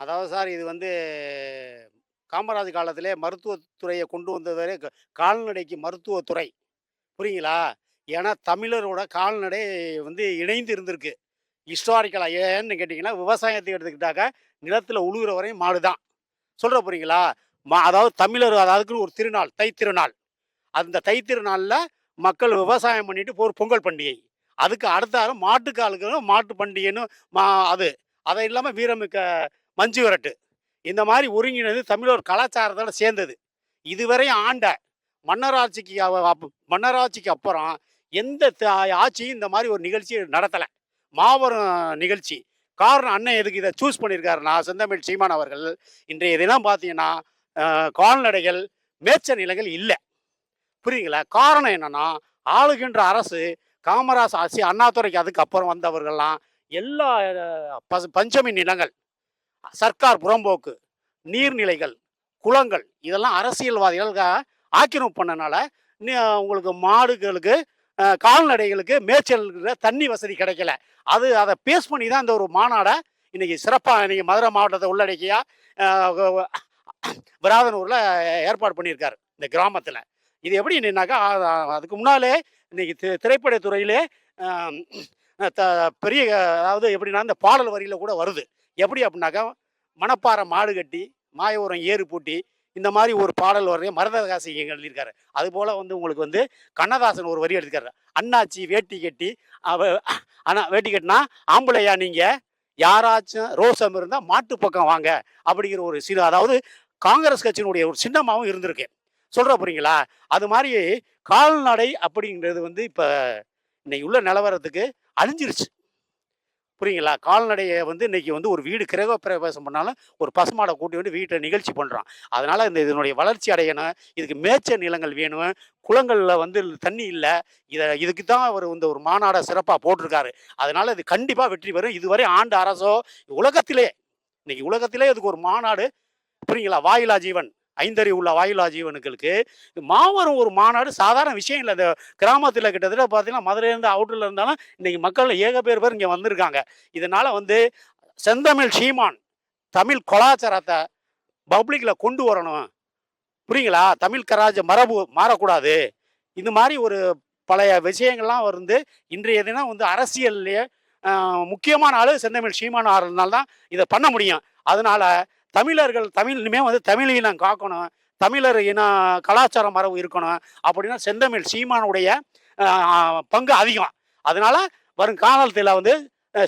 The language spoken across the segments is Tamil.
அதாவது சார் இது வந்து காமராஜ் காலத்திலே மருத்துவத்துறையை கொண்டு வந்தவரே கால்நடைக்கு மருத்துவத்துறை. புரியுங்களா? ஏன்னா தமிழரோட கால்நடை வந்து இணைந்து இருந்திருக்கு. ஹிஸ்டாரிக்கலாக ஏன்னு கேட்டிங்கன்னா விவசாயத்தை எடுத்துக்கிட்டாக்க நிலத்தில் உழுகிற வரையும் மாடு தான். சொல்கிற புரியுங்களா? மா அதாவது தமிழர் அதுக்குன்னு ஒரு திருநாள் தை திருநாள் அந்த தை திருநாளில் மக்கள் விவசாயம் பண்ணிட்டு ஒரு பொங்கல் பண்டிகை. அதுக்கு அடுத்த மாட்டுக்காலுக்கு மாட்டு பண்டிகைன்னு மா அது. அதை இல்லாமல் வீரமிக்க மஞ்சு விரட்டு. இந்த மாதிரி ஒருங்கினது தமிழர் கலாச்சாரத்தோட சேர்ந்தது. இதுவரை ஆண்ட மன்னராட்சிக்கு மன்னராட்சிக்கு அப்புறம் எந்த ஆட்சியும் இந்த மாதிரி ஒரு நிகழ்ச்சி நடத்தலை. மாபெரும் நிகழ்ச்சி. காரணம் அண்ணன் எதுக்கு இதை சூஸ் பண்ணியிருக்காருன்னா செந்தமிழ் சீமான் அவர்கள் இன்றைய தினம் பார்த்தீங்கன்னா கால்நடைகள் மேய்ச்சல் நிலங்கள் இல்லை. புரியுங்களா காரணம் என்னன்னா ஆளுகின்ற அரசு காமராஜ் ஆட்சி அண்ணாதுரைக்கு அதுக்கு அப்புறம் வந்தவர்கள்லாம் எல்லா பஞ்சமி நிலங்கள் சர்க்கார் புறம்போக்கு நீர்நிலைகள் குளங்கள் இதெல்லாம் அரசியல்வாதிகள் ஆக்கிரமிப்பு பண்ணனால நீ- உங்களுக்கு மாடுகளுக்கு கால்நடைகளுக்கு மேய்ச்சலுக்கு தண்ணி வசதி கிடைக்கல. அது அதை பேஸ் பண்ணி தான் இந்த ஒரு மாநாடை இன்னைக்கு சிறப்பாக இன்னைக்கு மதுரை மாவட்டத்தை உள்ளடக்கியா விராதனூரில் ஏற்பாடு பண்ணியிருக்காரு இந்த கிராமத்தில். இது எப்படி என்னன்னாக்கா அதுக்கு முன்னாலே இன்னைக்கு தி- திரைப்படத்துறையிலே த- பெரிய அதாவது எப்படின்னா இந்த பாடல் வரியில் கூட வருது. எப்படி அப்படின்னாக்கா மணப்பாறை மாடு கட்டி மாயவரம் ஏறு பூட்டி இந்த மாதிரி ஒரு பாடல் வரைய மரதகாசி எழுதியிருக்காரு. அதுபோல் வந்து உங்களுக்கு வந்து கண்ணதாசன் ஒரு வரி எடுத்துக்காரு அண்ணாச்சி வேட்டி கட்டி அவ அண்ணா வேட்டி கட்டினா ஆம்பளையா நீங்கள் யாராச்சும் ரோசம் இருந்தால் மாட்டு பக்கம் வாங்க. அப்படிங்கிற ஒரு சிறு அதாவது காங்கிரஸ் கட்சியினுடைய ஒரு சின்னமாகவும் இருந்திருக்கு. சொல்கிற போறீங்களா அது மாதிரி கால்நடை அப்படிங்கிறது வந்து இப்போ இன்னைக்கு உள்ள நிலவரத்துக்கு அழிஞ்சிருச்சு. புரியுங்களா? கால்நடையை வந்து இன்னைக்கு வந்து ஒரு வீடு கிரக பிரவேசம் பண்ணாலும் ஒரு பசுமாடை கூட்டி வந்து வீட்டில் நிகழ்ச்சி பண்ணுறான் அதனால் இந்த இதனுடைய வளர்ச்சி அடையணும். இதுக்கு மேய்ச்சல் நிலங்கள் வேணும். குளங்களில் வந்து தண்ணி இல்லை. இதை இதுக்கு தான் அவர் இந்த ஒரு மாநாடை சிறப்பாக போட்டிருக்காரு. அதனால் இது கண்டிப்பாக வெற்றி பெறும். இதுவரை ஆண்டு அரசோ உலகத்திலே இன்னைக்கு உலகத்திலே இதுக்கு ஒரு மாநாடு புரியுங்களா? வாயிலா ஜீவன். ஐந்தறிவு உள்ள வாயிலா ஜீவனுக்களுக்கு மாபெரும் ஒரு மாநாடு சாதாரண விஷயம் இல்லை. இந்த கிராமத்தில் கிட்டத்தட்ட பார்த்தீங்கன்னா மதுரையிலேருந்து அவுட்டரில் இருந்தாலும் இன்றைக்கி மக்கள் ஏக பேர் பேர் இங்கே வந்திருக்காங்க. இதனால் வந்து செந்தமிழ் சீமான் தமிழ் கலாச்சாரத்தை பப்ளிக்கில் கொண்டு வரணும். புரியுங்களா? தமிழ் கராஜ மரபு மாறக்கூடாது. இந்த மாதிரி ஒரு பழைய விஷயங்கள்லாம் வந்து இன்றைய தினம் வந்து அரசியல்லையே முக்கியமான ஆள் செந்தமிழ் சீமான ஆறுனால தான் இதை பண்ண முடியும். அதனால் தமிழர்கள் தமிழ் இனிமேல் வந்து தமிழ் இனம் காக்கணும். தமிழர் இன கலாச்சார மரபு இருக்கணும். அப்படின்னா செந்தமிழ் சீமானுடைய பங்கு அதிகம். அதனால வரும் காலத்தில் வந்து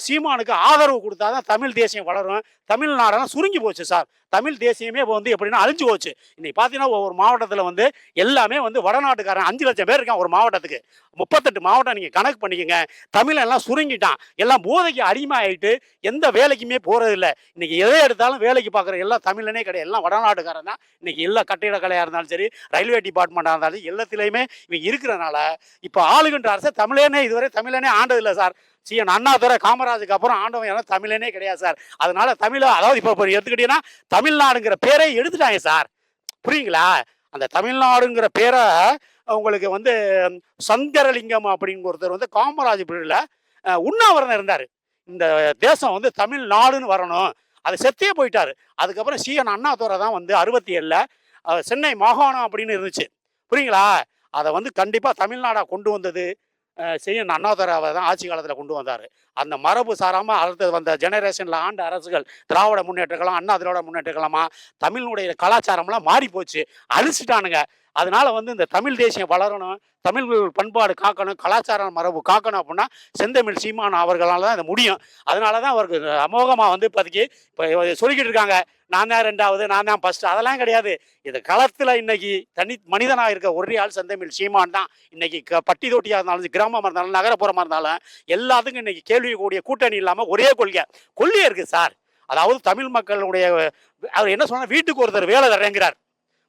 சீமானுக்கு ஆதரவு கொடுத்தா தான் தமிழ் தேசியம் வளரும். தமிழ்நாடெல்லாம் சுருங்கி போச்சு சார். தமிழ் தேசியமே இப்போ வந்து எப்படின்னா அழிஞ்சு போச்சு. இன்னைக்கு பார்த்தீங்கன்னா ஒவ்வொரு மாவட்டத்தில் வந்து எல்லாமே வந்து வடநாட்டுக்காரன் அஞ்சு லட்சம் பேர் இருக்கான் ஒரு மாவட்டத்துக்கு. முப்பத்தெட்டு மாவட்டம் நீங்கள் கணக்கு பண்ணிக்கோங்க. தமிழெல்லாம் சுருங்கிட்டான். எல்லாம் போதைக்கு அடிமையாயிட்டு எந்த வேலைக்குமே போகிறதில்ல இன்னைக்கு எதை எடுத்தாலும் வேலைக்கு பார்க்குற எல்லாம் தமிழனே கிடையாது. எல்லாம் வடநாட்டுக்காரன் தான். இன்னைக்கு எல்லா கட்டிடக்கலையாக இருந்தாலும் சரி ரயில்வே டிபார்ட்மெண்ட்டாக இருந்தாலும் சரி, எல்லாத்துலேயுமே இவங்க இருக்கிறனால இப்போ ஆளுகின்ற அரசு தமிழனே இதுவரை தமிழனே ஆண்டதில்லை சார். சிஎன் அண்ணாதுரை காமராஜுக்கு அப்புறம் ஆண்டவன் யாரும் தமிழனே கிடையாது சார். அதனால தமிழ் அதாவது இப்போ எடுத்துக்கிட்டீங்கன்னா தமிழ்நாடுங்கிற பேரே எடுத்துட்டாங்க சார். புரியுங்களா? அந்த தமிழ்நாடுங்கிற பேரை உங்களுக்கு வந்து சங்கரலிங்கம் அப்படிங்கிற ஒருத்தர் வந்து காமராஜ் பீரியடில் உண்ணாவிரதம் இருந்தார். இந்த தேசம் வந்து தமிழ்நாடுன்னு வரணும். அது செத்தே போயிட்டாரு. அதுக்கப்புறம் சிஎன் அண்ணாதுரை தான் வந்து அறுபத்தி ஏழில் சென்னை மாகாணம் அப்படின்னு இருந்துச்சு. புரியுங்களா? அதை வந்து கண்டிப்பாக தமிழ்நாடாக கொண்டு வந்தது. சிஎன் அண்ணாதுரை தான் ஆட்சி காலத்தில் கொண்டு வந்தார். அந்த மரபு சாராமல் அடுத்தது வந்த ஜெனரேஷனில் ஆண்ட அரசுகள் திராவிட முன்னேற்றக்கலாம் அண்ணா திராவிட முன்னேற்றக்கலாமா தமிழ்னுடைய கலாச்சாரம்லாம் மாறி போச்சு அழிச்சிட்டானுங்க. அதனால வந்து இந்த தமிழ் தேசியம் வளரணும் தமிழ் பண்பாடு காக்கணும் கலாச்சார மரபு காக்கணும் அப்படின்னா செந்தமிழ் சீமான் அவர்களால் தான் இது முடியும். அதனால தான் அவருக்கு அமோகமாக வந்து இப்போதைக்கு இப்போ சொல்லிக்கிட்டு இருக்காங்க. நான் தான் ரெண்டாவது நான் தான் ஃபஸ்ட்டு அதெல்லாம் கிடையாது. இது களத்தில் இன்னைக்கு தனி மனிதனாக இருக்க ஒரே ஆள் செந்தமிழ் சீமான் தான். இன்னைக்கு க பட்டி தொட்டியாக இருந்தாலும் கிராமமாக இருந்தாலும் நகரப்புறமாக இருந்தாலும் எல்லாத்துக்கும் இன்னைக்கு கேள்வி கூடிய கூட்டணி இல்லாமல் ஒரே கொள்கை. கொள்கையே இருக்குது சார். அதாவது தமிழ் மக்களுடைய அவர் என்ன சொன்னால் வீட்டுக்கு ஒருத்தர் வேலை தரேங்கிறார்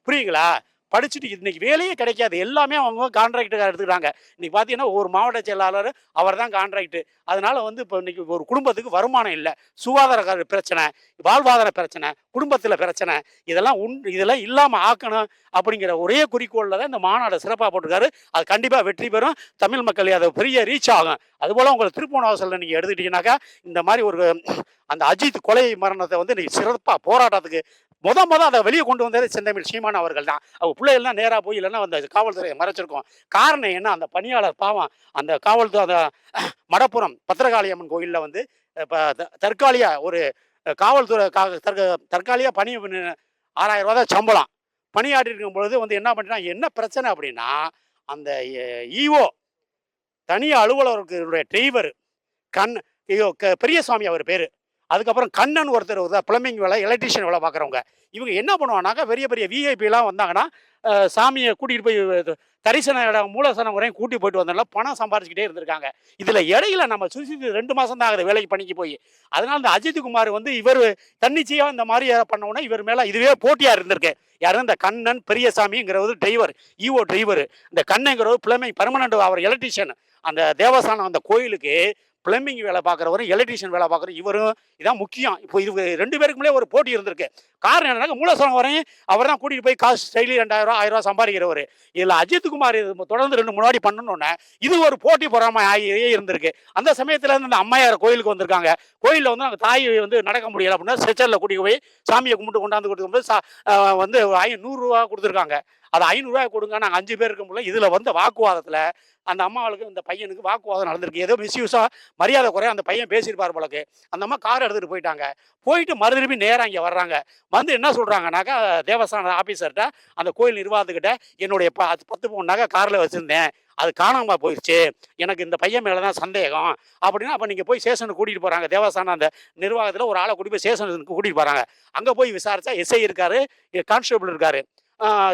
புரியுங்களா? படிச்சுட்டு இன்னைக்கு வேலையே கிடைக்காது. எல்லாமே அவங்க கான்ட்ராக்டுக்காக எடுத்துக்கிறாங்க. இன்னைக்கு பார்த்தீங்கன்னா ஒரு மாவட்ட செயலாளர் அவர் தான் கான்ட்ராக்டு அதனால வந்து இப்போ இன்னைக்கு ஒரு குடும்பத்துக்கு வருமானம் இல்லை. சுகாதார பிரச்சனை வாழ்வாதார பிரச்சனை குடும்பத்தில் பிரச்சனை இதெல்லாம் உண் இதெல்லாம் இல்லாமல் ஆக்கணும் அப்படிங்கிற ஒரே குறிக்கோளில் தான் இந்த மாநாடு சிறப்பாக போட்டிருக்காரு. அது கண்டிப்பாக வெற்றி பெறும். தமிழ் மக்கள் அதை பெரிய ரீச் ஆகும். அதுபோல் உங்களை திருப்போணவாசலில் நீங்கள் எடுத்துக்கிட்டீங்கன்னாக்கா இந்த மாதிரி ஒரு அந்த அஜித் கொலை மரணத்தை வந்து இன்னைக்கு சிறப்பாக போராட்டத்துக்கு முத முத அதை வெளியே கொண்டு வந்தது செந்தமிழ் சீமான் அவர்கள் தான் அவங்க பிள்ளைகள்லாம் நேராக போய் இல்லைன்னா அந்த காவல்துறையை மறைச்சிருக்கோம். காரணம் என்ன? அந்த பணியாளர் பாவம். அந்த காவல்துறை அந்த மடப்புறம் பத்திரகாளியம்மன் கோயிலில் வந்து இப்போ தற்காலிக ஒரு காவல்துறை கா தற்க தற்காலிக பணி ஆறாயிரம் ரூபா தான் சம்பளம். பணியாற்றி இருக்கும் பொழுது வந்து என்ன பண்ணுறாங்க என்ன பிரச்சனை அப்படின்னா அந்த ஈஓ தனி அலுவலர்களுடைய டிரைவர் கண் ஐயோ க பெரியசாமி அவர் பேர். அதுக்கப்புறம் கண்ணன் ஒருத்தர் பிளம்பிங் வேலை எலக்ட்ரிஷியன் வேலை பார்க்குறவங்க. இவங்க என்ன பண்ணுவானாக்கா பெரிய பெரிய விஐபிலாம் வந்தாங்கன்னா சாமியை கூட்டிகிட்டு போய் தரிசன இடம் மூலசனம் வரையும் கூட்டி போயிட்டு வந்தனால பணம் சம்பாரிச்சுக்கிட்டே இருந்திருக்காங்க. இதில் இடையில நம்ம சுசித்து ரெண்டு மாதம் தான் ஆகுது வேலைக்கு பண்ணிக்கு போய். அதனால இந்த அஜித் குமார் வந்து இவர் தன்னிச்சையாக இந்த மாதிரி பண்ணோன்னா இவர் மேலே இதுவே போட்டியாக இருந்திருக்கு. யாரும் இந்த கண்ணன் பெரியசாமிங்கிறவர் டிரைவர் ஈஓ டிரைவர் இந்த கண்ணங்கிறவர் பிளம்பிங் பர்மனண்ட் அவர் எலக்ட்ரிஷியன் அந்த தேவஸ்தானம் அந்த கோயிலுக்கு பிளம்பிங் வேலை பார்க்குறவரும் எலக்ட்ரிஷியன் வேலை பார்க்குற இவரும் இதான் முக்கியம். இப்போ இது ரெண்டு பேருக்குமே ஒரு போட்டி இருந்திருக்கு. காரணம் என்னன்னா மூலசனம் வரையும் அவர் தான் கூட்டிகிட்டு போய் காசு டெய்லி ரெண்டாயிரம் ரூபா ஆயிரம் ரூபா சம்பாதிக்கிறவர். இதில் அஜித்குமார் இது தொடர்ந்து ரெண்டு முன்னாடி பண்ணணுன்னே இது ஒரு போட்டி பொறாமை ஆகியே இருந்திருக்கு. அந்த சமயத்தில் இருந்து அந்த அம்மையார் கோயிலுக்கு வந்திருக்காங்க. கோயிலில் வந்து அந்த தாய் வந்து நடக்க முடியல அப்படின்னா ஸ்ட்ரெச்சரில் கூட்டிட்டு போய் சாமியை கும்பிட்டு கொண்டாந்து கொடுக்கும்போது சா வந்து ஐ நூறுரூவா கொடுத்துருக்காங்க. அது ஐநூறுரூவா கொடுங்க. நாங்கள் அஞ்சு பேர் இருக்கும்போது இதில் வந்து வாக்குவாதத்தில் அந்த அம்மாவுக்கு இந்த பையனுக்கு வாக்குவாதம் நடந்திருக்கு. ஏதோ மிஸ்யூஸாக மரியாதை குறைய அந்த பையன் பேசியிருப்பார் போலக்கு. அந்த அம்மா கார் எடுத்துகிட்டு போயிட்டாங்க. போயிட்டு மறுதிருப்பி நேராக இங்கே வர்றாங்க. வந்து என்ன சொல்கிறாங்கனாக்கா தேவஸ்தான ஆஃபீஸர்கிட்ட அந்த கோயில் நிர்வாகத்துக்கிட்ட என்னுடைய ப பத்து பவுன் நகை காரில் வச்சுருந்தேன். அது காணாமல் போயிடுச்சு எனக்கு இந்த பையன் மேலே தான் சந்தேகம். அப்படின்னா அப்போ நீங்கள் போய் ஸ்டேஷனுக்கு கூட்டிகிட்டு போகிறாங்க தேவஸ்தானம் அந்த நிர்வாகத்தில் ஒரு ஆளை கூட்டி போய் ஸ்டேஷனுக்கு கூட்டிகிட்டு போகிறாங்க அங்கே போய் விசாரித்தா எஸ்ஐ இருக்காரு கான்ஸ்டபிள் இருக்காரு.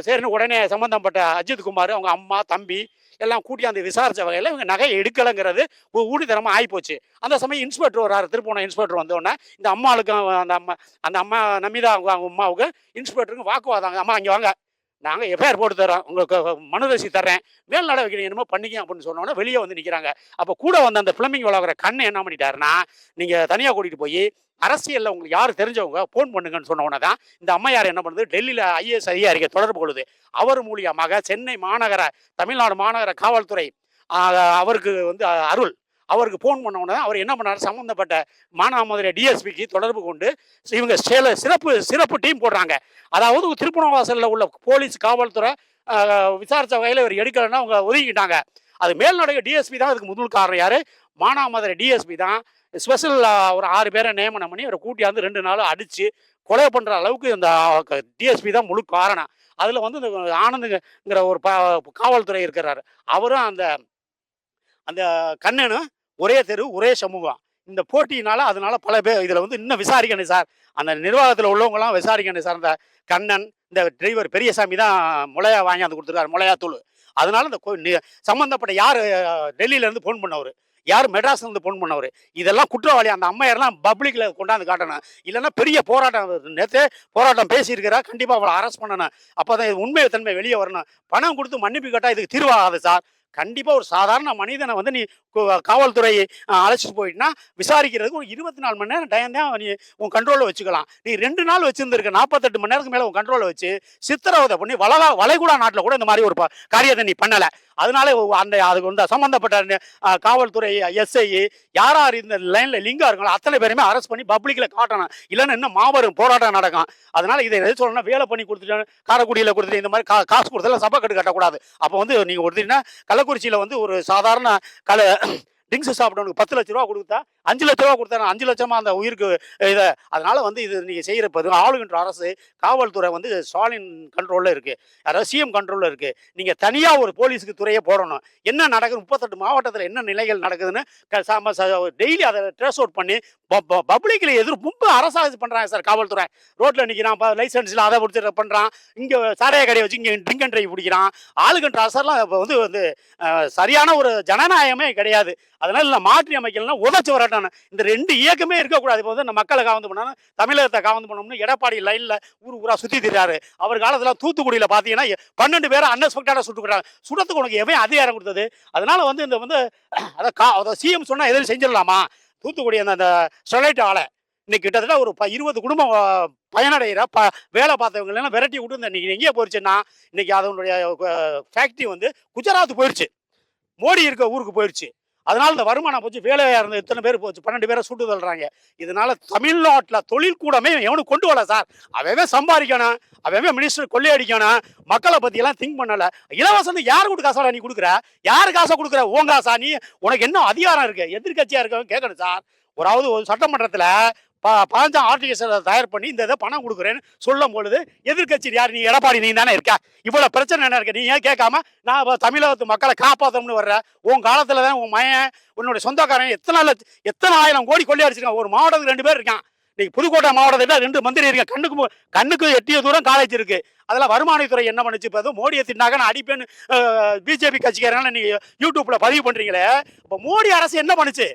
சரின்னு உடனே சம்பந்தப்பட்ட அஜித் குமார் அவங்க அம்மா தம்பி எல்லாம் கூட்டியாந்து விசாரிச்ச வகையில் இவங்க நகையை எடுக்கலைங்கிறது ஒரு ஊடித்தனமாக ஆகிப்போச்சு அந்த சமயம் இன்ஸ்பெக்டர் வராரு. திருப்போணம் இன்ஸ்பெக்டர் வந்தோடனே இந்த அம்மாளுக்கு அந்த அம்மா அந்த அம்மா நமிதா அவங்க அவங்க அம்மாவுக்கு இன்ஸ்பெக்டருக்கு வாக்குவாதாங்க அம்மா இங்கே வாங்க. நாங்கள் எஃப்ஐஆர் போட்டு தரோம் உங்களுக்கு மனு ரசி தர்றேன். மேல் நடவடிக்கை என்னமோ பண்ணிக்க அப்படின்னு சொன்னோன்னே வெளியே வந்து நிற்கிறாங்க அப்போ கூட வந்த அந்த பிளம்பிங் விளாகிற கண்ணை என்ன பண்ணிட்டாருன்னா நீங்கள் தனியாக கூட்டிகிட்டு போய் அரசியலில் உங்களுக்கு யார் தெரிஞ்சவங்க ஃபோன் பண்ணுங்கன்னு சொன்ன தான் இந்த அம்மையார் என்ன பண்ணுது? டெல்லியில் ஐஏஎஸ் அதிகாரிகள் தொடர்பு கொள்ளுது. அவர் மூலியமாக சென்னை மாநகர தமிழ்நாடு மாநகர காவல்துறை அவருக்கு வந்து அருள். அவருக்கு ஃபோன் பண்ண உடனே அவர் என்ன பண்ணார்? சம்மந்தப்பட்ட மானாமதுரை டிஎஸ்பிக்கு தொடர்பு கொண்டு இவங்க சில சிறப்பு சிறப்பு டீம் போடுறாங்க. அதாவது திருப்பணவாசலில் உள்ள போலீஸ் காவல்துறை விசாரித்த வகையில் இவர் எடுக்கலைன்னா அவங்க ஒதுக்கிட்டாங்க அது மேல்நடைய டிஎஸ்பி தான் அதுக்கு முதல் காரணம் யார்? மானாமதுரை டிஎஸ்பி தான். ஸ்பெஷல் ஒரு ஆறு பேரை நியமனம் பண்ணி அவரை கூட்டியாந்து ரெண்டு நாள் அடித்து கொலை பண்ணுற அளவுக்கு இந்த டிஎஸ்பி தான் முழு காரணம். அதில் வந்து இந்த ஆனந்துங்கிற ஒரு பா காவல்துறை இருக்கிறாரு. அவரும் அந்த அந்த கண்ணனும் ஒரே தெரு ஒரே சமூகம். இந்த போட்டியினால அதனால பல பேர் இதில் வந்து இன்னும் விசாரிக்கணும் சார். அந்த நிர்வாகத்தில் உள்ளவங்களாம் விசாரிக்கணும் சார். இந்த கண்ணன் இந்த டிரைவர் பெரியசாமி தான் முளையா வாங்கியாந்து கொடுத்துருக்காரு முளையா தூள். அதனால இந்த கோ- யார் டெல்லியிலேருந்து ஃபோன் பண்ணவர்? யார் மெட்ராஸ்லேருந்து ஃபோன் பண்ணவர்? இதெல்லாம் குற்றவாளி. அந்த அம்மையாரெலாம் பப்ளிக்கில் கொண்டாந்து காட்டணும். இல்லைன்னா பெரிய போராட்டம் நேற்று போராட்டம் பேசியிருக்கிறா கண்டிப்பாக அவளை அரெஸ்ட் பண்ணணும். அப்போ தான் இது உண்மை தன்மை வெளியே வரணும். பணம் கொடுத்து மன்னிப்பு கேட்டால் இதுக்கு தீர்வாகாது சார். கண்டிப்பாக ஒரு சாதாரண மனிதனை வந்து நீ காவல்துறை அழைச்சிட்டு போயிட்டுனா விசாரிக்கிறதுக்கு ஒரு இருபத்தி நாலு மணி நேரம் டைம் தான் நீ உன் கண்ட்ரோலில் வச்சுக்கலாம். நீ ரெண்டு நாள் வச்சுருந்துருக்க நாற்பத்தெட்டு மணி நேரத்துக்கு மேலே உன் கண்ட்ரோலில் வச்சு சித்திரவதை பண்ணி வளவா வளைகுடா நாட்டில் கூட இந்த மாதிரி ஒரு காரியத்தை நீ பண்ணலை. அதனால அந்த அதுக்கு வந்து சம்மந்தப்பட்ட காவல்துறை எஸ்ஐ யார் யார் இந்த லைனில் லிங்காக இருக்காங்களோ அத்தனை பேருமே அரெஸ்ட் பண்ணி பப்ளிக்கில் காட்டணும். இல்லைன்னா இன்னும் மாபெரும் போராட்டம் நடக்கும். அதனால இதை எது சொல்லணும்னா வேலை பண்ணி கொடுத்துட்டு காரைக்குடியில் கொடுத்துட்டு இந்த மாதிரி கா காசு கொடுத்தெல்லாம் சபை கட்டு கட்டக்கூடாது. அப்போ வந்து நீங்கள் கொடுத்தீங்கன்னா கள்ளக்குறிச்சியில் வந்து ஒரு சாதாரண கலை ட்ரிங்க்ஸ் சாப்பிட்டவனுக்கு பத்து லட்ச ரூபா கொடுத்தா அஞ்சு லட்ச ரூபா கொடுத்தா அஞ்சு லட்சமாக அந்த உயிருக்கு இதை அதனால வந்து இது நீங்கள் செய்கிற இப்போ ஆளுகின்ற அரசு காவல்துறை வந்து ஸ்டாலின் கண்ட்ரோலில் இருக்குது அதாவது சிஎம் கண்ட்ரோலில் இருக்குது நீங்கள் தனியாக ஒரு போலீஸுக்கு துறையை போடணும். என்ன நடக்குது? முப்பத்தெட்டு மாவட்டத்தில் என்ன நிலைகள் நடக்குதுன்னு டெய்லி அதை ட்ரேஸ் அவுட் பண்ணி பப்ளிக்கில் எதிர் ரொம்ப அரசாங்கம் பண்ணுறாங்க சார் காவல்துறை. ரோட்ல நிக்கிறான் லைசன்ஸில் அதை பிடிச்சி பண்ணுறான் இங்கே சாரையை கடையை வச்சு இங்கே ட்ரிங்க் அண்ட் ட்ரைவ் பிடிக்கிறான் ஆளுகன்ற அரசர்லாம் இப்போ வந்து வந்து சரியான ஒரு ஜனநாயகமே கிடையாது. அதனால் இல்லை மாற்றி அமைக்கலாம் உதச்சி வரட்டான இந்த ரெண்டு இயக்கமே இருக்கக்கூடாது. இப்போ வந்து இந்த மக்களை காவந்து பண்ணணும் தமிழகத்தை காவந்து பண்ணணும்னு எடப்பாடி லைனில் ஊர் ஊராக சுற்றி திரியாரு அவர் காலத்தில் தூத்துக்குடியில் பார்த்தீங்கன்னா பன்னெண்டு பேரை அன்எக்ஸ்பெக்டடாக சுட்டுக்கிறாங்க சுடத்துக்கு உனக்கு எவன் அதிகாரம் கொடுத்தது? அதனால் வந்து இந்த வந்து அதை கா அதை சிஎம் சொன்னால் எதுவும் செஞ்சிடலாமா? தூத்துக்குடி அந்த அந்த ஸ்டெர்லைட் ஆலை இன்னைக்கு கிட்டத்தட்ட ஒரு ப இருபது குடும்பம் பயனடைகிற ப வேலை பார்த்தவங்களெல்லாம் விரட்டி விட்டு இந்த இன்னைக்கு எங்கேயே போயிடுச்சுன்னா இன்னைக்கு அதனுடைய ஃபேக்ட்ரி வந்து குஜராத் போயிடுச்சு மோடி இருக்க ஊருக்கு போயிடுச்சு அதனால் இந்த வருமானம் போச்சு வேலையாக இருந்த எத்தனை பேர் போச்சு பன்னெண்டு பேரை சுட்டு தள்ளுறாங்க. இதனால் தமிழ்நாட்டில் தொழில் கூடமே எவனும் கொண்டு வரல சார். அவன் சம்பாதிக்கணும் அவன் மினிஸ்டர் கொள்ளையடிக்கணும் மக்களை பற்றியெல்லாம் திங்க் பண்ணலை. இலவசம் யார் கொடுக்க காசாடா நீ கொடுக்குற? யாரு காசை கொடுக்குற? உன் காசா நீ? உனக்கு என்ன அதிகாரம் இருக்குது எதிர்கட்சியாக இருக்கவன் கேட்கணும் சார். ஒராவது ஒரு சட்டமன்றத்தில் பதினஞ்சாம் ஆர்டிஎஸ் தயார் பண்ணி இந்த இதை பணம் கொடுக்குறேன்னு சொல்லும் பொழுது எதிர்கட்சி யார் நீ எடப்பாடி நீ தானே இருக்க? இவ்வளோ பிரச்சனை என்ன இருக்கு? நீ ஏன் கேட்காம நான் தமிழகத்து மக்களை காப்பாற்றணும்னு வர்ற? உன் காலத்தில் தான் உன் மயன் உன்னுடைய சொந்தக்காரன் எத்தனை லட்ச எத்தனை ஆயிரம் கோடி கொள்ளி அடிச்சிருக்கான் ஒரு மாவட்டத்துக்கு ரெண்டு பேர் இருக்கான். இன்னைக்கு புதுக்கோட்டை மாவட்டத்தில் ரெண்டு மந்திரி இருக்கு. கண்ணுக்கு கண்ணுக்கு எட்டிய தூரம் காலேஜ் இருக்கு. அதில் வருமானத்துறை என்ன பண்ணுச்சு? இப்போ மோடியை தின்னாக நான் அடிப்பேன்னு பிஜேபி கட்சிக்காரனால நீங்கள் யூடியூப்பில் பதிவு பண்ணுறீங்களே இப்போ மோடி அரசு என்ன பண்ணுச்சு?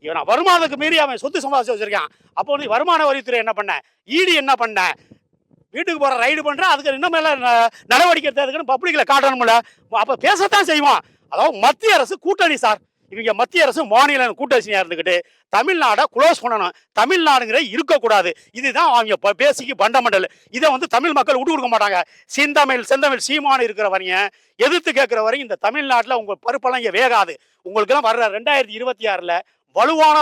இவன் வருமானத்துக்கு மீறி அவன் சொத்து சம்பாதிச்சு வச்சிருக்கான். அப்போ நீ வருமான வரித்துறை என்ன பண்ண? ஈடி என்ன பண்ண? வீட்டுக்கு போகிற ரைடு பண்ணுற அதுக்கு இன்னும் மேலே ந- நடவடிக்கை எடுத்ததுக்குன்னு பப்ளிக்கில் காட்டணும்ல. அப்போ பேசத்தான் செய்வான். அதாவது மத்திய அரசு கூட்டணி சார். இவங்க மத்திய அரசு மாநில கூட்டணியாக இருந்துக்கிட்டு தமிழ்நாடை க்ளோஸ் பண்ணணும். தமிழ்நாடுங்கிற இருக்கக்கூடாது. இதுதான் அவங்க பேசிக்கு பண்டமண்டல் இதை வந்து தமிழ் மக்கள் விட்டு கொடுக்க மாட்டாங்க. செந்தமிழ் செந்தமிழ் சீமானு இருக்கிற வரையும் எதிர்த்து கேட்குற வரையும் இந்த தமிழ்நாட்டில் உங்கள் பருப்பெல்லாம் இங்கே வேகாது. உங்களுக்கெல்லாம் வர்ற ரெண்டாயிரத்தி இருபத்தி ஆறில் வலுவான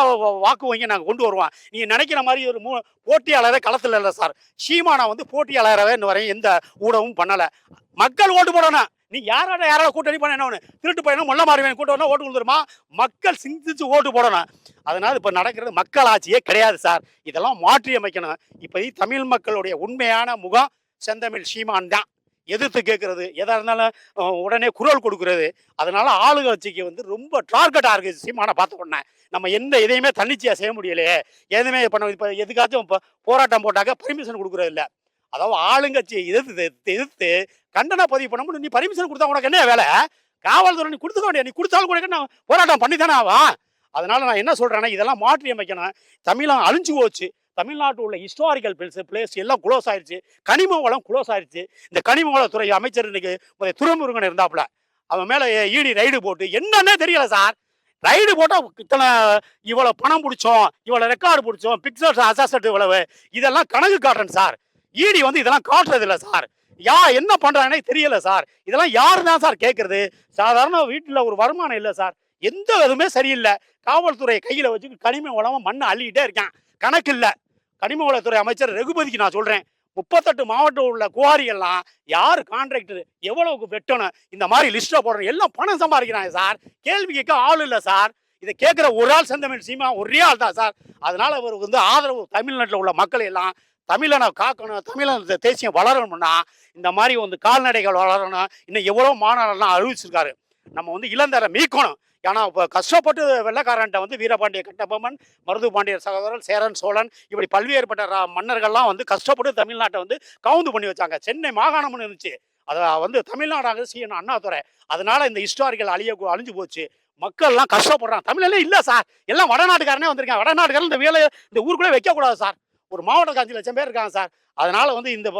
வாக்கு வங்கி நாங்கள் கொண்டு வருவோம். நீங்கள் நினைக்கிற மாதிரி ஒரு மூ போட்டியாளரே களத்தில் இல்லை சார். சீமானா வந்து போட்டியாளராகவே இன்ன வரையும் எந்த ஊடகமும் பண்ணலை. மக்கள் ஓட்டு போடணும். நீ யாரோட யாரோட கூட்டணி பண்ண என்ன ஒன்று திருட்டு பையனும் முள்ள மாறுவேன் கூட்டம் ஓட்டு கொடுத்துருமா மக்கள் சிந்திச்சு ஓட்டு போடணும். அதனால் இப்போ நடக்கிறது மக்கள் ஆட்சியே கிடையாது சார். இதெல்லாம் மாற்றி அமைக்கணும் இப்போ தமிழ் மக்களுடைய உண்மையான முகம் செந்தமிழ் சீமான் தான். எதிர்த்து கேட்கறது எதாக இருந்தாலும் உடனே குரல் கொடுக்கறது. அதனால ஆளுங்கட்சிக்கு வந்து ரொம்ப டார்கெட் இருக்குது சீமானை பார்த்த உடனே. நம்ம எந்த எதையுமே தன்னிச்சையாக செய்ய முடியலையே. எதுவுமே பண்ண இப்போ எதுக்காச்சும் இப்போ போராட்டம் போட்டாக்க பர்மிஷன் கொடுக்குறது இல்லை. அதாவது ஆளுங்கட்சியை எதிர்த்து எதிர்த்து கண்டன பதிவு பண்ண முடியும் நீ பர்மிஷன் கொடுத்தா உனக்கு என்ன வேலை? காவல்துறை நீ கொடுத்துக்க வேண்டிய நீ கொடுத்தாலும் கூட நான் போராட்டம் பண்ணி தானே ஆவான்? அதனால் நான் என்ன சொல்கிறேன்னா இதெல்லாம் மாற்றி அமைக்கணும் தமிழம் அழிஞ்சு போச்சு. தமிழ்நாட்டில் உள்ள ஹிஸ்டாரிக்கல் பிளேஸ் பிளேஸ் எல்லாம் குளோஸ் ஆயிடுச்சு கனிம வளம் குளோஸ் ஆயிடுச்சு இந்த கனிம வளத்துறை அமைச்சர் இன்னைக்கு துறைமுருகன் இருந்தாப்புல. அவன் மேலே ஈடி ரைடு போட்டு என்னன்னே தெரியல சார் ரைடு போட்டால் இத்தனை இவ்வளோ பணம் பிடிச்சோம் இவ்வளோ ரெக்கார்டு பிடிச்சோம் பிக்சர்ஸ் அசாசட் இவ்வளவு. இதெல்லாம் கணக்கு காட்டுறேன் சார் ஈடி வந்து இதெல்லாம் காட்டுறதில்ல சார் யா என்ன பண்ணுறாங்கன்னே தெரியல சார் இதெல்லாம் யாரு தான் சார் கேட்குறது சாதாரண வீட்டில் ஒரு வருமானம் இல்லை சார் எந்த இதுவுமே சரியில்லை. காவல்துறையை கையில் வச்சு கனிம வளமா மண்ணை அள்ளிக்கிட்டே இருக்கான். கணக்கு இல்லை. கனிம வளத்துறை அமைச்சர் ரகுபதிக்கு நான் சொல்கிறேன் முப்பத்தெட்டு மாவட்டம் உள்ள குவாரி எல்லாம் யார் கான்ட்ராக்டர் எவ்வளவுக்கு வெட்டணும் இந்த மாதிரி லிஸ்ட்டை போடணும் எல்லாம் பணம் சம்பாதிக்கிறாங்க சார். கேள்வி கேட்க ஆள் இல்லை சார். இதை கேட்குற ஒரு ஆள் செந்தமிழ் சீமா ஒரே ஆள் தான் சார். அதனால் அவருக்கு வந்து ஆதரவு தமிழ்நாட்டில் உள்ள மக்கள் எல்லாம் தமிழனை காக்கணும் தமிழன் தேசியம் வளரணும்னா இந்த மாதிரி வந்து கால்நடைகள் வளரணும். இன்னும் எவ்வளோ மாநாடெல்லாம் அறிவிச்சிருக்காரு. நம்ம வந்து இளந்தரை மீட்கணும். ஏன்னா இப்போ கஷ்டப்பட்டு வெள்ளக்காரன்ட்ட வந்து வீரபாண்டிய கட்டபொம்மன் மருது பாண்டிய சகோதரர் சேரன் சோழன் இப்படி பல்வேறுபட்ட ரா- மன்னர்கள்லாம் வந்து கஷ்டப்பட்டு தமிழ்நாட்டை வந்து கவுந்து பண்ணி வச்சாங்க. சென்னை மாகாணம்னு இருந்துச்சு. அதை வந்து தமிழ்நாடாக அரசியன் அண்ணாதுரை. அதனால இந்த ஹிஸ்டாரிக்கல் அழிய அழிஞ்சு போச்சு. மக்கள்லாம் கஷ்டப்படுறாங்க. தமிழ்ல இல்லை சார். எல்லாம் வடநாட்டுக்காரனே வந்திருக்காங்க. வடநாட்டுக்காரன் இந்த வேலை இந்த ஊருக்குள்ளே வைக்கக்கூடாது சார். ஒரு மாவட்டத்துக்கு அஞ்சு லட்சம் பேர் இருக்காங்க சார். அதனால வந்து இந்த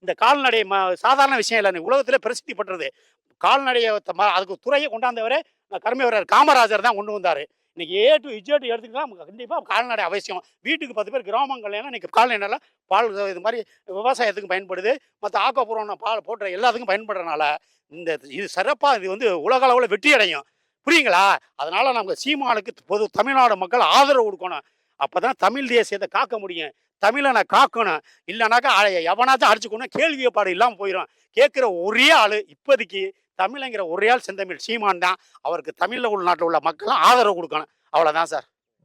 இந்த கால்நடை ம- சாதாரண விஷயம் இல்லை. உலகத்தில் உலகத்திலே பிரசித்தி பெற்றது. கால்நடையை அதுக்கு துறையை கொண்டாந்தவரே கர்மவீரர் காமராஜர் தான் கொண்டு வந்தார். இன்னைக்கு ஏ டு இஜெட் எடுத்துக்கிட்டா நமக்கு கண்டிப்பாக கால்நடை அவசியம். வீட்டுக்கு பத்து பேர் கிராமங்கள்லாம் இன்னைக்கு கால்நடைனால பால் இது மாதிரி விவசாயத்துக்கு பயன்படுது. மற்ற ஆக்கப்பூர்வமான பால் போடுற எல்லாத்துக்கும் பயன்படுறனால இந்த இது சிறப்பாக இது வந்து உலக அளவில் வெற்றி அடையும் புரியுங்களா? அதனால் நம்ம சீமானுக்கு பொது தமிழ்நாடு மக்கள் ஆதரவு கொடுக்கணும். அப்போ தான் தமிழ் தேசியத்தை காக்க முடியும். தமிழனை காக்கணும். இல்லைனாக்கா எவனாச்சும் அடிச்சுக்கணும் கேள்வியப்பாடு இல்லாமல் போயிடும் கேட்குற ஒரே ஆள் இப்போதைக்கு தமிழங்கிற ஒரே ஆள் செந்தமிழ். சீமான் தான். அவருக்கு தமிழில் உள்நாட்டில் உள்ள மக்களும் ஆதரவு கொடுக்கணும். அவ்வளோதான் சார்.